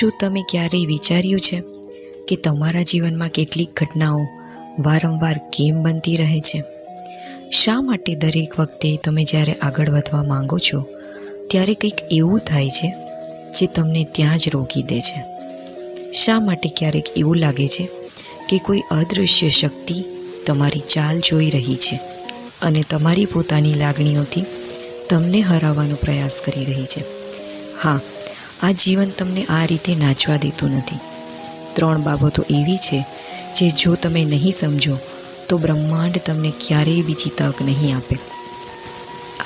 શું તમે ક્યારેય વિચાર્યું છે કે તમારા જીવનમાં કેટલીક ઘટનાઓ વારંવાર કેમ બનતી રહે છે? શા માટે દરેક વખતે તમે જ્યારે આગળ વધવા માંગો છો, ત્યારે કંઈક એવું થાય છે જે તમને ત્યાં જ રોકી દે છે? શા માટે ક્યારેક એવું લાગે છે કે કોઈ અદૃશ્ય શક્તિ તમારી ચાલ જોઈ રહી છે અને તમારી પોતાની લાગણીઓથી તમને હરાવવાનો પ્રયાસ કરી રહી છે? હા આ જીવન તમને આ રીતે નાચવા દેતું નથી. ત્રણ બાબતો એવી છે જે જો તમે નહીં સમજો, તો બ્રહ્માંડ તમને ક્યારેય બીજી તક નહીં આપે.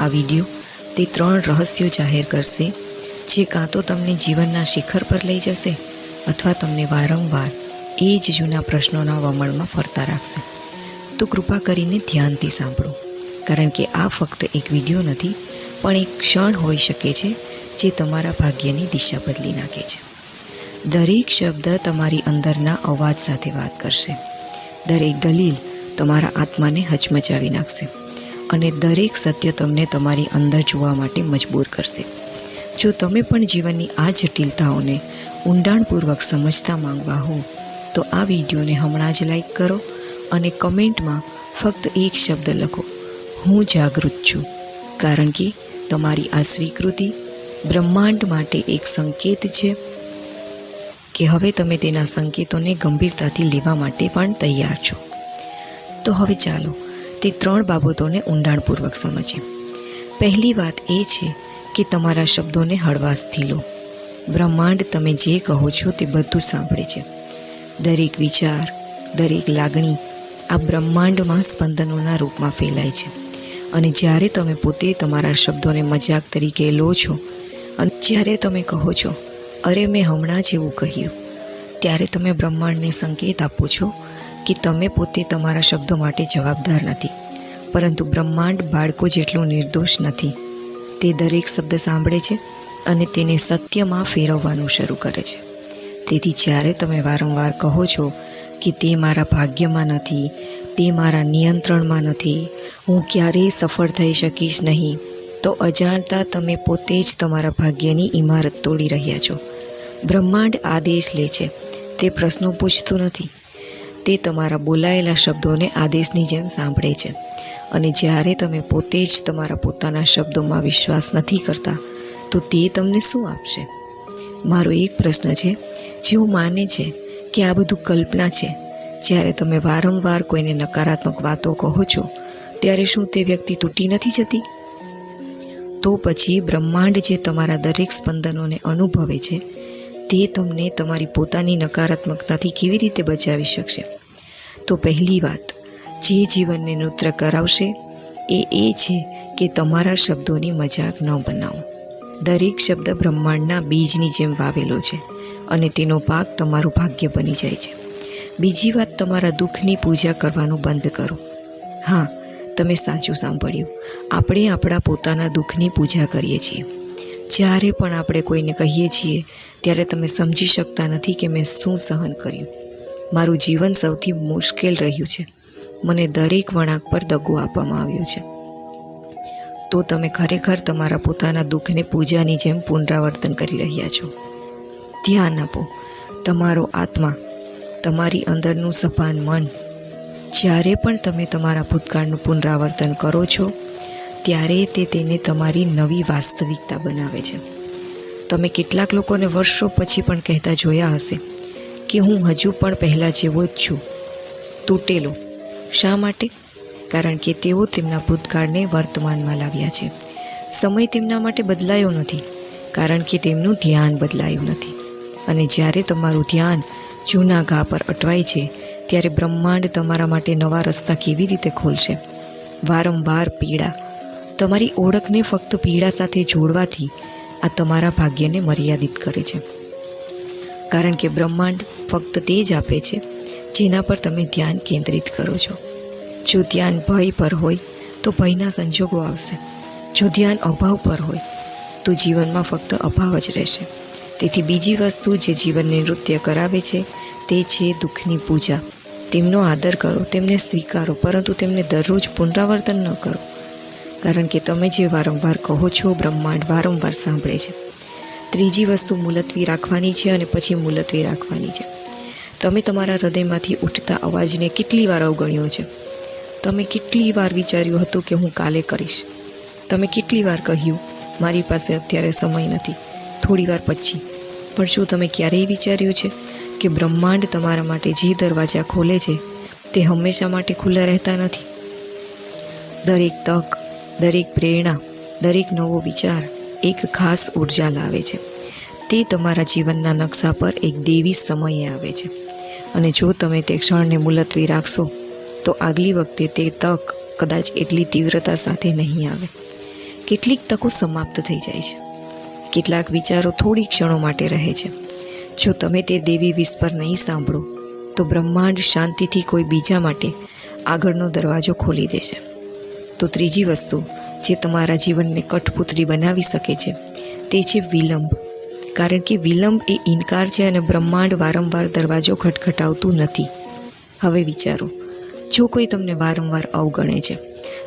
આ વીડિયો તે ત્રણ રહસ્યો જાહેર કરશે, જે કાં તો તમને જીવનના શિખર પર લઈ જશે અથવા તમને વારંવાર એ જ જૂના પ્રશ્નોના વમળમાં ફરતા રાખશે. તો કૃપા કરીને ધ્યાનથી સાંભળો, કારણ કે આ ફક્ત એક વીડિયો નથી, પણ એક ક્ષણ હોઈ શકે છે જે તમારા ભાગ્યની દિશા બદલી નાખે છે. દરેક શબ્દ તમારી અંદરના અવાજ સાથે વાત કરશે. દરેક દલીલ તમારા આત્માને હચમચાવી નાખશે અને દરેક સત્ય તમને તમારી અંદર જોવા માટે મજબૂર કરશે. જો તમે પણ જીવનની આ જટિલતાઓને ઊંડાણપૂર્વક સમજતા માંગવા હો, તો આ વિડીયોને હમણાં જ લાઈક કરો અને કમેન્ટમાં ફક્ત એક શબ્દ લખો, હું જાગૃત છું. કારણ કે તમારી આ સ્વીકૃતિ બ્રહ્માંડ માટે એક સંકેત છે કે હવે તમે તેના સંકેતોને ગંભીરતાથી લેવા માટે પણ તૈયાર છો. તો હવે ચાલો તે ત્રણ બાબતોને ઊંડાણપૂર્વક સમજીએ. પહેલી વાત એ છે કે તમારા શબ્દોને હળવાશથી લો. બ્રહ્માંડ તમે જે કહો છો તે બધું સાંભળે છે. દરેક વિચાર, દરેક લાગણી આ બ્રહ્માંડમાં સ્પંદનોના રૂપમાં ફેલાય છે. અને જ્યારે તમે પોતે તમારા શબ્દોને મજાક તરીકે લો છો અને જ્યારે તમે કહો છો, અરે, મેં હમણાં જ એવું કહ્યું, ત્યારે તમે બ્રહ્માંડને સંકેત આપો છો કે તમે પોતે તમારા શબ્દો માટે જવાબદાર નથી, પરંતુ બ્રહ્માંડ બાળકો જેટલું નિર્દોષ નથી. તે દરેક શબ્દ સાંભળે છે અને તેને સત્યમાં ફેરવવાનું શરૂ કરે છે. તેથી જ્યારે તમે વારંવાર કહો છો કે તે મારા ભાગ્યમાં નથી, તે મારા નિયંત્રણમાં નથી, હું ક્યારેય સફળ થઈ શકીશ નહીં તો અજાણતા તમે પોતે જ તમારા ભાગ્યની ઇમારત તોડી રહ્યા છો. બ્રહ્માંડ આદેશ લે છે. તે પ્રશ્નો પૂછતું નથી. તે તમારા બોલાયેલા શબ્દોને આદેશની જેમ સાંભળે છે. અને જ્યારે તમે પોતે જ તમારા પોતાના શબ્દોમાં વિશ્વાસ નથી કરતા, તો તે તમને શું આપશે? મારો એક પ્રશ્ન છે. જેઓ માને છે કે આ બધું કલ્પના છે, જ્યારે તમે વારંવાર કોઈને નકારાત્મક વાતો કહો છો, ત્યારે શું તે વ્યક્તિ તૂટી નથી જતી? તો પછી બ્રહ્માંડ જે તમારા દરેક સ્પંદનોને અનુભવે છે, તે તમને તમારી પોતાની નકારાત્મકતાથી કેવી રીતે બચાવી શકશે? તો પહેલી વાત, જે જીવનને નૃત્ય કરાવશે, એ એ છે કે તમારા શબ્દોની મજાક ન બનાવો. દરેક શબ્દ બ્રહ્માંડના બીજની જેમ વાવેલો છે અને તેનો પાક તમારું ભાગ્ય બની જાય છે. બીજી વાત, તમારા દુઃખની પૂજા કરવાનું બંધ કરો. હા તમે સાચું સાંભળ્યું. આપણે આપણા પોતાના દુઃખની પૂજા કરીએ છીએ. જ્યારે પણ આપણે કોઈને કહીએ છીએ, ત્યારે તમે સમજી શકતા નથી કે મેં શું સહન કર્યું. મારું જીવન સૌથી મુશ્કેલ રહ્યું છે. મને દરેક વળાંક પર દગો આપવામાં આવ્યો છે. તો તમે ખરેખર તમારા પોતાના દુઃખને પૂજાની જેમ પુનરાવર્તન કરી રહ્યા છો. ધ્યાન આપો. તમારો આત્મા, તમારી અંદરનું સભાન મન જ્યારે પણ તમે તમારા ભૂતકાળનું પુનરાવર્તન કરો છો, ત્યારે તે તેને તમારી નવી વાસ્તવિકતા બનાવે છે. તમે કેટલાક લોકોને વર્ષો પછી પણ કહેતા જોયા હશે કે હું હજુ પણ પહેલાં જેવો જ છું. તૂટેલો. શા માટે? કારણ કે તેઓ તેમના ભૂતકાળને વર્તમાનમાં લાવ્યા છે. સમય તેમના માટે બદલાયો નથી, કારણ કે તેમનું ધ્યાન બદલાયું નથી. અને જ્યારે તમારું ધ્યાન જૂના ઘા પર અટવાય છે ત્યારે બ્રહ્માંડ તમારા માટે નવા રસ્તા કેવી રીતે ખોલશે? વારંવાર પીડા. તમારી ઓળખને ફક્ત પીડા સાથે જોડવાથી આ તમારા ભાગ્યને મર્યાદિત કરે છે. કારણ કે બ્રહ્માંડ ફક્ત તે જ આપે છે, જેના પર તમે ધ્યાન કેન્દ્રિત કરો છો. જો ધ્યાન ભય પર હોય, તો ભયના સંજોગો આવશે. જો ધ્યાન અભાવ પર હોય, તો જીવનમાં ફક્ત અભાવ જ રહેશે. તેથી બીજી વસ્તુ જે જીવનને નૃત્ય કરાવે છે, તે છે દુઃખની પૂજા. તેમનો આદર કરો, તેમને સ્વીકારો, પરંતુ તેમને દરરોજ પુનરાવર્તન ન કરો. કારણ કે તમે જે વારંવાર કહો છો, બ્રહ્માંડ વારંવાર સાંભળે છે. ત્રીજી વસ્તુ મુલતવી રાખવાની છે અને પછી મુલતવી રાખવાની છે. તમે તમારા હૃદયમાંથી ઉઠતા અવાજને કેટલી વાર અવગણ્યો છે? તમે કેટલી વાર વિચાર્યું હતું કે હું કાલે કરીશ? તમે કેટલી વાર કહ્યું, મારી પાસે અત્યારે સમય નથી, થોડી વાર પછી? પણ શું તમે ક્યારેય વિચાર્યું છે કે બ્રહ્માંડ તમારા માટે જે દરવાજા ખોલે છે તે હંમેશા માટે ખુલ્લા રહેતા નથી? દરેક તક, દરેક પ્રેરણા, દરેક નવો વિચાર એક ખાસ ઊર્જા લાવે છે. તે તમારા જીવનના નકશા પર એક દેવી સમયે આવે છે. અને જો તમે તે ક્ષણને મુલતવી રાખશો, તો આગલી વખતે તે તક કદાચ એટલી તીવ્રતા સાથે નહીં આવે. કેટલીક તકો સમાપ્ત થઈ જાય છે. કેટલાક વિચારો થોડી ક્ષણો માટે રહે છે. જો તમે તે દેવી વિસ્પર નહીં સાંભળો, તો બ્રહ્માંડ શાંતિથી કોઈ બીજા માટે આગળનો દરવાજો ખોલી દેશે. તો ત્રીજી વસ્તુ જે તમારા જીવનને કઠપૂતળી બનાવી શકે છે, તે છે વિલંબ. કારણ કે વિલંબ એ ઇનકાર છે અને બ્રહ્માંડ વારંવાર દરવાજો ખટખટાવતું નથી. હવે વિચારો, જો કોઈ તમને વારંવાર અવગણે છે,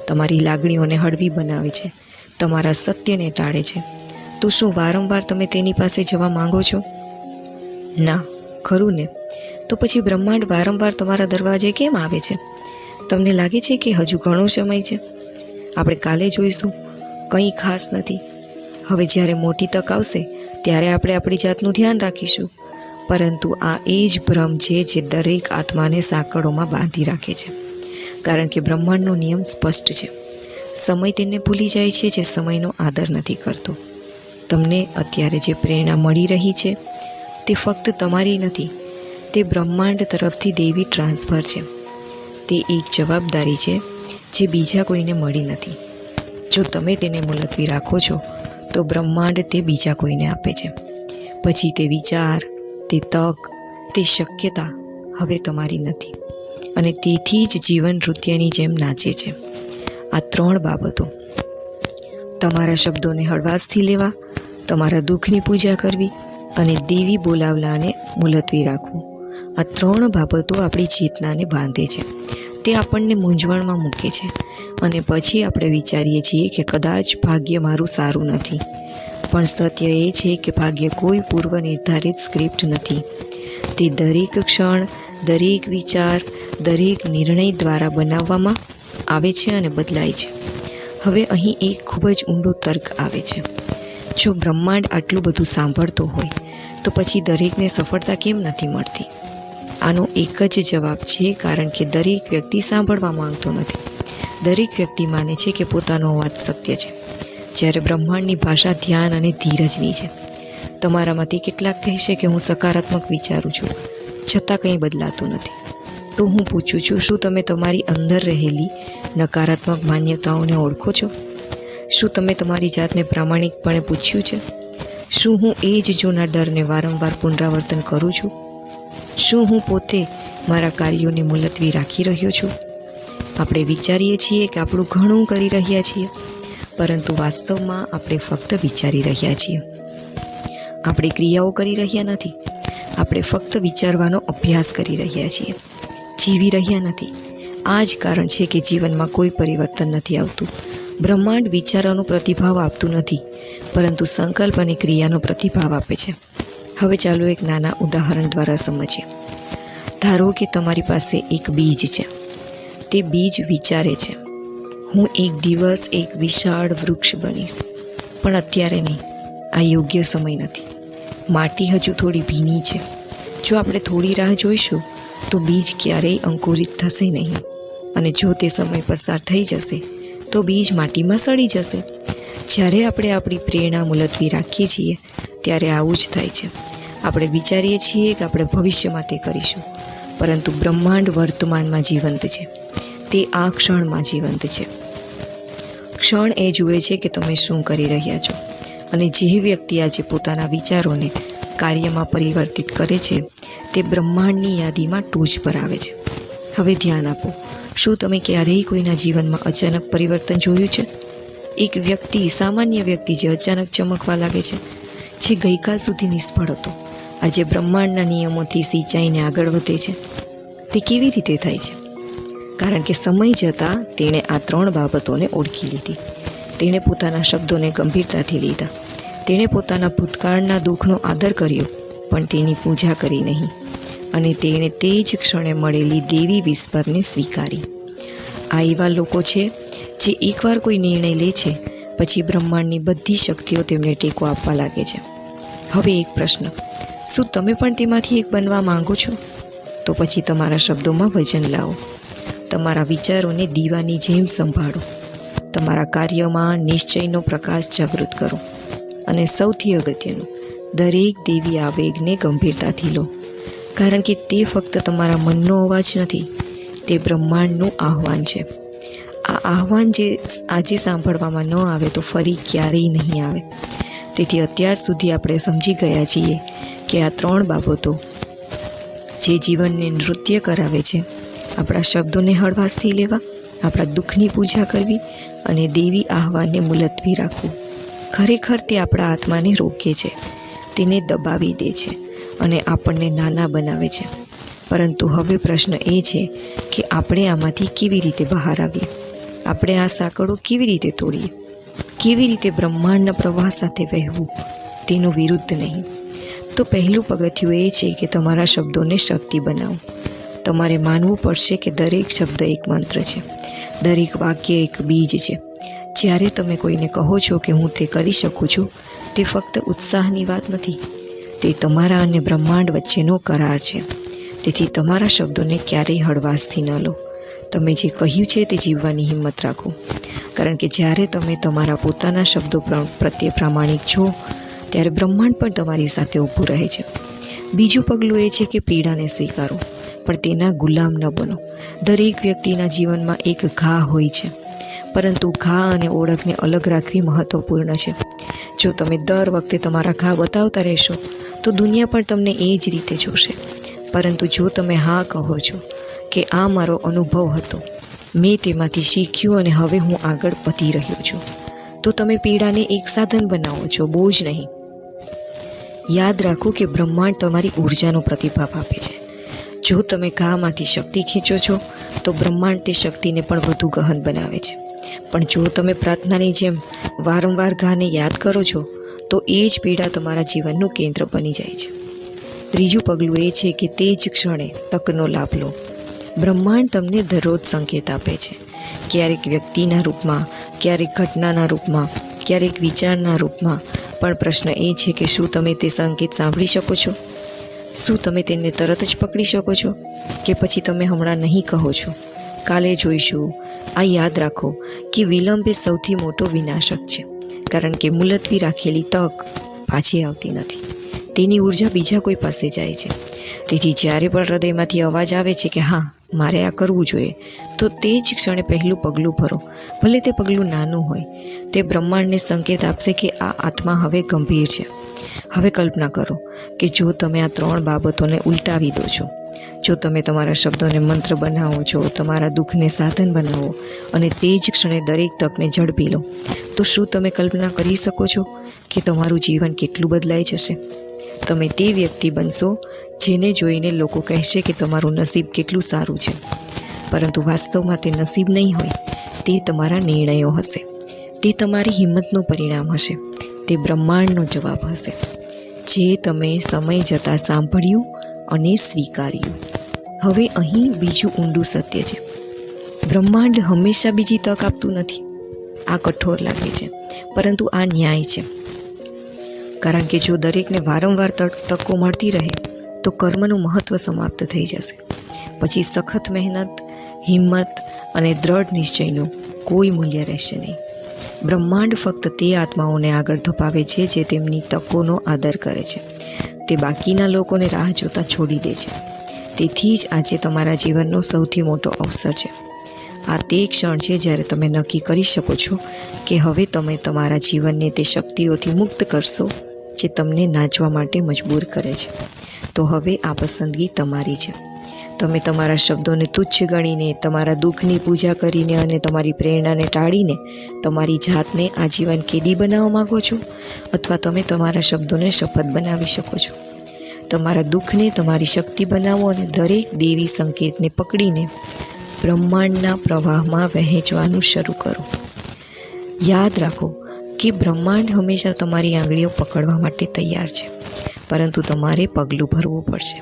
તમારી લાગણીઓને હળવી બનાવે છે, તમારા સત્યને ટાળે છે તો શું વારંવાર તમે તેની પાસે જવા માંગો છો? ના, ખરું ને. તો પછી બ્રહ્માંડ વારંવાર તમારા દરવાજે કેમ આવે છે? તમને લાગે છે કે હજુ ઘણો સમય છે? આપણે કાલે જોઈશું. કંઈ ખાસ નથી. હવે જ્યારે મોટી તક આવશે, ત્યારે આપણે આપણી જાતનું ધ્યાન રાખીશું. પરંતુ આ એ જ ભ્રમ છે જે દરેક આત્માને સાંકળોમાં બાંધી રાખે છે. કારણ કે બ્રહ્માંડનો નિયમ સ્પષ્ટ છે. સમય તેને ભૂલી જાય છે જે સમયનો આદર નથી કરતો. તમને અત્યારે જે પ્રેરણા મળી રહી છે, તે ફક્ત તમારી નથી, તે બ્રહ્માંડ તરફથી દેવી ટ્રાન્સફર છે. તે એક જવાબદારી છે, જે બીજા કોઈને મળી નથી. જો તમે તેને મુલતવી રાખો છો, તો બ્રહ્માંડ તે બીજા કોઈને આપે છે. પછી તે વિચાર, તે તક, તે શક્યતા હવે તમારી નથી. અને તેથી જ જીવન નૃત્યની જેમ નાચે છે. આ ત્રણ બાબતો. તમારા શબ્દોને હળવાશથી લેવા તમારા દુઃખની પૂજા કરવી અને દેવી બોલાવલાને મુલતવી રાખવું. આ ત્રણ બાબતો આપણી ચેતનાને બાંધે છે. તે આપણને મૂંઝવણમાં મૂકે છે અને પછી આપણે વિચારીએ છીએ કે કદાચ ભાગ્ય મારું સારું નથી. પણ સત્ય એ છે કે ભાગ્ય કોઈ પૂર્વ નિર્ધારિત સ્ક્રિપ્ટ નથી. તે દરેક ક્ષણ, દરેક વિચાર, દરેક નિર્ણય દ્વારા બનાવવામાં આવે છે અને બદલાય છે. હવે અહીં એક ખૂબ જ ઊંડો તર્ક આવે છે. જો બ્રહ્માંડ આટલું બધું સાંભળતો હોય, તો પછી દરેકને સફળતા કેમ નથી મળતી? આનો એક જ જવાબ છે, કારણ કે દરેક વ્યક્તિ સાંભળવા માંગતો નથી. દરેક વ્યક્તિ માને છે કે પોતાનો અવાજ સત્ય છે. જ્યારે બ્રહ્માંડની ભાષા ધ્યાન અને ધીરજની છે. તમારામાંથી કેટલાક કહેશે કે હું સકારાત્મક વિચારું છું, છતાં કંઈ બદલાતું નથી. તો હું પૂછું છું, શું તમે તમારી અંદર રહેલી નકારાત્મક માન્યતાઓને ઓળખો છો? શું તમે તમારી જાતને પ્રામાણિકપણે પૂછ્યું છે? શું હું એ જ જૂના ડરને વારંવાર પુનરાવર્તન કરું છું? શું હું પોતે મારા કાર્યોને મુલતવી રાખી રહ્યો છું? આપણે વિચારીએ છીએ કે આપણું ઘણું કરી રહ્યા છીએ, પરંતુ વાસ્તવમાં આપણે ફક્ત વિચારી રહ્યા છીએ. આપણે ક્રિયાઓ કરી રહ્યા નથી. આપણે ફક્ત વિચારવાનો અભ્યાસ કરી રહ્યા છીએ. જીવી રહ્યા નથી. આ જ કારણ છે કે જીવનમાં કોઈ પરિવર્તન નથી આવતું. બ્રહ્માંડ વિચારોનો પ્રતિભાવ આપતું નથી, પરંતુ સંકલ્પ અને ક્રિયાનો પ્રતિભાવ આપે છે. હવે ચાલો એક નાના ઉદાહરણ દ્વારા સમજીએ. ધારો કે તમારી પાસે એક બીજ છે. તે બીજ વિચારે છે, હું એક દિવસ એક વિશાળ વૃક્ષ બનીશ. પણ અત્યારે નહીં, આ યોગ્ય સમય નથી. માટી હજુ થોડી ભીની છે. જો આપણે થોડી રાહ જોઈશું, તો બીજ ક્યારેય અંકુરિત થશે નહીં. અને જો તે સમય પસાર થઈ જશે તો બીજ માટીમાં સડી જશે. જ્યારે આપણે આપણી પ્રેરણા મુલતવી રાખીએ છીએ, ત્યારે આવું જ થાય છે. આપણે વિચારીએ છીએ કે આપણે ભવિષ્યમાં તે કરીશું. પરંતુ બ્રહ્માંડ વર્તમાનમાં જીવંત છે. તે આ ક્ષણમાં જીવંત છે. ક્ષણ એ જુએ છે કે તમે શું કરી રહ્યા છો. અને જે વ્યક્તિ આજે પોતાના વિચારોને કાર્યમાં પરિવર્તિત કરે છે, તે બ્રહ્માંડની યાદીમાં ટોચ પર આવે છે. હવે ધ્યાન આપો. શું તમે ક્યારેય કોઈના જીવનમાં અચાનક પરિવર્તન જોયું છે? એક વ્યક્તિ, સામાન્ય વ્યક્તિ જે અચાનક ચમકવા લાગે છે, જે ગઈકાલ સુધી નિષ્ફળ હતો. આજે બ્રહ્માંડના નિયમોથી સિંચાઈને આગળ વધે છે. તે કેવી રીતે થાય છે? કારણ કે સમય જતાં તેણે આ ત્રણ બાબતોને ઓળખી લીધી. તેણે પોતાના શબ્દોને ગંભીરતાથી લીધા. તેણે પોતાના ભૂતકાળના દુઃખનો આદર કર્યો, પણ તેની પૂજા કરી નહીં. અને તેણે તે જ ક્ષણે મળેલી દેવી વિસ્પરને સ્વીકારી. આ એવા લોકો છે જે એકવાર કોઈ નિર્ણય લે છે, પછી બ્રહ્માંડની બધી શક્તિઓ તેમને ટેકો આપવા લાગે છે. હવે એક પ્રશ્ન. શું તમે પણ તેમાંથી એક બનવા માંગો છો? તો પછી તમારા શબ્દોમાં વજન લાવો. તમારા વિચારોને દીવાની જેમ સંભાળો. તમારા કાર્યમાં નિશ્ચયનો પ્રકાશ જાગૃત કરો. અને સૌથી અગત્યનું, દરેક દેવી આવેગને ગંભીરતાથી લો. કારણ કે તે ફક્ત તમારા મનનો અવાજ નથી, તે બ્રહ્માંડનું આહ્વાન છે. આ આહ્વાન જે આજે સાંભળવામાં ન આવે તો ફરી ક્યારેય નહીં આવે. તેથી અત્યાર સુધી આપણે સમજી ગયા છીએ કે આ ત્રણ બાબતો જે જીવનને નૃત્ય કરાવે છે, આપણા શબ્દોને હળવાશથી લેવા, આપણા દુઃખની પૂજા કરવી અને દેવી આહવાનને મુલતવી રાખવું. ખરેખર તે આપણા આત્માને રોકે છે, તેને દબાવી દે છે. અને આપણને નાના બનાવે છે. પરંતુ હવે પ્રશ્ન એ છે કે આપણે આમાંથી કેવી રીતે બહાર આવીએ? આપણે આ સાંકળો કેવી રીતે તોડીએ? કેવી રીતે બ્રહ્માંડના પ્રવાહ સાથે વહેવું? તેનું વિરુદ્ધ નહીં. તો પહેલું પગથિયું એ છે કે તમારા શબ્દોને શક્તિ બનાવો. તમારે માનવું પડશે કે દરેક શબ્દ એક મંત્ર છે. દરેક વાક્ય એક બીજ છે. જ્યારે તમે કોઈને કહો છો કે હું તે કરી શકું છું, તે ફક્ત ઉત્સાહની વાત નથી. તે તમારા અને બ્રહ્માંડ વચ્ચેનો કરાર છે. તેથી તમારા શબ્દોને ક્યારેય હળવાશથી ન લો. તમે જે કહ્યું છે તે જીવવાની હિંમત રાખો. કારણ કે જ્યારે તમે તમારા પોતાના શબ્દો પ્ર- પ્રત્યે પ્રામાણિક છો, ત્યારે બ્રહ્માંડ પણ તમારી સાથે ઊભું રહે છે. બીજું પગલું એ છે કે પીડાને સ્વીકારો, પણ તેના ગુલામ ન બનો. દરેક વ્યક્તિના જીવનમાં એક ઘા હોય છે. પરંતુ ઘા અને ઓળખને અલગ રાખવી મહત્વપૂર્ણ છે. જો તમે દર વખતે તમારા ઘા બતાવતા રહેશો, તો દુનિયા પણ તમને એ જ રીતે જોશે. પરંતુ જો તમે હા કહો છો કે આ મારો અનુભવ હતો, મેં તેમાંથી શીખ્યું અને હવે હું આગળ વધી રહ્યો છું, તો તમે પીડાને એક સાધન બનાવો છો, બોજ નહીં. યાદ રાખો કે બ્રહ્માંડ તમારી ઉર્જાનો પ્રતિભાવ આપે છે. જો તમે ઘામાંથી શક્તિ ખેંચો છો, તો બ્રહ્માંડ તે શક્તિને પણ વધુ ગહન બનાવે છે. પણ જો તમે પ્રાર્થનાની જેમ વારંવાર ઘાને યાદ કરો છો, તો એ જ પીડા તમારા જીવનનું કેન્દ્ર બની જાય છે. ત્રીજું પગલું એ છે કે તે જ ક્ષણે તકનો લાભ લો. બ્રહ્માંડ તમને દરરોજ સંકેત આપે છે. ક્યારેક વ્યક્તિના રૂપમાં, ક્યારેક ઘટનાના રૂપમાં, ક્યારેક વિચારના રૂપમાં. પણ પ્રશ્ન એ છે કે શું તમે તે સંકેત સાંભળી શકો છો? શું તમે તેને તરત જ પકડી શકો છો? કે પછી તમે હમણાં નહીં કહો છો? કાલે જોઈશું આ યાદ રાખો કે વિલંબ એ સૌથી મોટો વિનાશક છે, કારણ કે મુલતવી રાખેલી તક પાછી આવતી નથી. તેની ઊર્જા બીજા કોઈ પાસે જાય છે. તેથી જ્યારે પણ હૃદયમાંથી અવાજ આવે છે કે હા, મારે આ કરવું જોઈએ, તો તે જ ક્ષણે પહેલું પગલું ભરો. ભલે તે પગલું નાનું હોય, તે બ્રહ્માંડને સંકેત આપશે કે આ આત્મા હવે ગંભીર છે. હવે કલ્પના કરો કે જો તમે આ ત્રણ બાબતોને ઉલટાવી દો છો જો તમે તમારા શબ્દોને મંત્ર બનાવો છો, તમારા દુઃખને સાધન બનાવો અને તે જ ક્ષણે દરેક તકને ઝડપી લો, તો શું તમે કલ્પના કરી શકો છો કે તમારું જીવન કેટલું બદલાઈ જશે? તમે તે વ્યક્તિ બનશો જેને જોઈને લોકો કહેશે કે તમારું નસીબ કેટલું સારું છે. પરંતુ વાસ્તવમાં તે નસીબ નહીં હોય, તે તમારા નિર્ણયો હશે. તે તમારી હિંમતનું પરિણામ હશે. તે બ્રહ્માંડનો જવાબ હશે. જે તમે સમય જતાં સાંભળ્યું અને સ્વીકાર્યું. હવે અહીં બીજું ઊંડું સત્ય છે. બ્રહ્માંડ હંમેશા બીજી તક આપતું નથી. આ કઠોર લાગે છે, પરંતુ આ ન્યાય છે. કારણ કે જો દરેકને વારંવાર તક- મળતી રહે, તો કર્મનું મહત્ત્વ સમાપ્ત થઈ જશે. પછી સખત મહેનત, હિંમત અને દ્રઢ નિશ્ચયનું કોઈ મૂલ્ય રહેશે નહીં. બ્રહ્માંડ ફક્ત તે આત્માઓને આગળ ધપાવે છે જે તેમની તકોનો આદર કરે છે. તે બાકીના લોકોને રાહ જોતા છોડી દે છે. તેથી જ આજે તમારા જીવનનો સૌથી મોટો અવસર છે. આ તે ક્ષણ છે જ્યારે તમે નક્કી કરી શકો છો કે હવે તમે તમારા જીવનને તે શક્તિઓથી મુક્ત કરશો જે તમને નાચવા માટે મજબૂર કરે છે. તો હવે આ પસંદગી તમારી છે. તમે તમારા શબ્દોને તુચ્છ ગણીને, તમારા દુઃખની પૂજા કરીને અને તમારી પ્રેરણાને ટાળીને તમારી જાતને આજીવન કેદી બનાવવા માગો છો? અથવા તમે તમારા શબ્દોને શપથ બનાવી શકો છો? તમારા દુઃખને તમારી શક્તિ બનાવો અને દરેક દેવી સંકેતને પકડીને બ્રહ્માંડના પ્રવાહમાં વહેંચવાનું શરૂ કરો. યાદ રાખો કે બ્રહ્માંડ હંમેશા તમારી આંગળીઓ પકડવા માટે તૈયાર છે, પરંતુ તમારે પગલું ભરવું પડશે.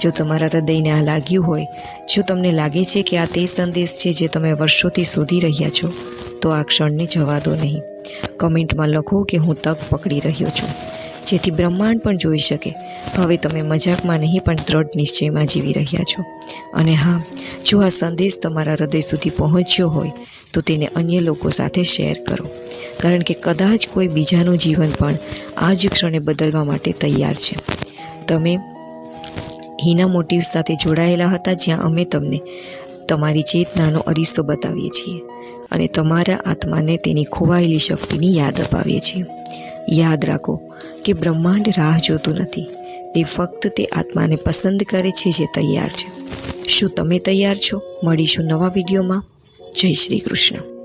જો તમારા હૃદયને આ લાગ્યું હોય, જો તમને લાગે છે કે આ તે સંદેશ છે જે તમે વર્ષોથી શોધી રહ્યા છો, તો આ ક્ષણને જવા દો નહીં. કમેન્ટમાં લખો કે હું તક પકડી રહ્યો છું. જેથી બ્રહ્માંડ પણ જોઈ શકે. હવે તમે મજાકમાં નહીં, પણ દ્રઢ નિશ્ચયમાં જીવી રહ્યા છો. અને હા, જો આ સંદેશ તમારા હૃદય સુધી પહોંચ્યો હોય, તો તેને અન્ય લોકો સાથે શેર કરો. કારણ કે કદાચ કોઈ બીજાનું જીવન પણ આ જ ક્ષણે બદલવા માટે તૈયાર છે. તમે હિના મોટિવ્સ સાથે જોડાયેલા હતા, જ્યાં અમે તમને તમારી ચેતનાનો અરીસો બતાવીએ છીએ. અને તમારા આત્માને તેની ખોવાયેલી શક્તિની યાદ અપાવીએ છીએ. યાદ રાખો કે બ્રહ્માંડ રાહ જોતું નથી. તે ફક્ત તે આત્માને પસંદ કરે છે જે તૈયાર છે. શું તમે તૈયાર છો? મળીશું નવા વિડીયોમાં. જય શ્રી કૃષ્ણ.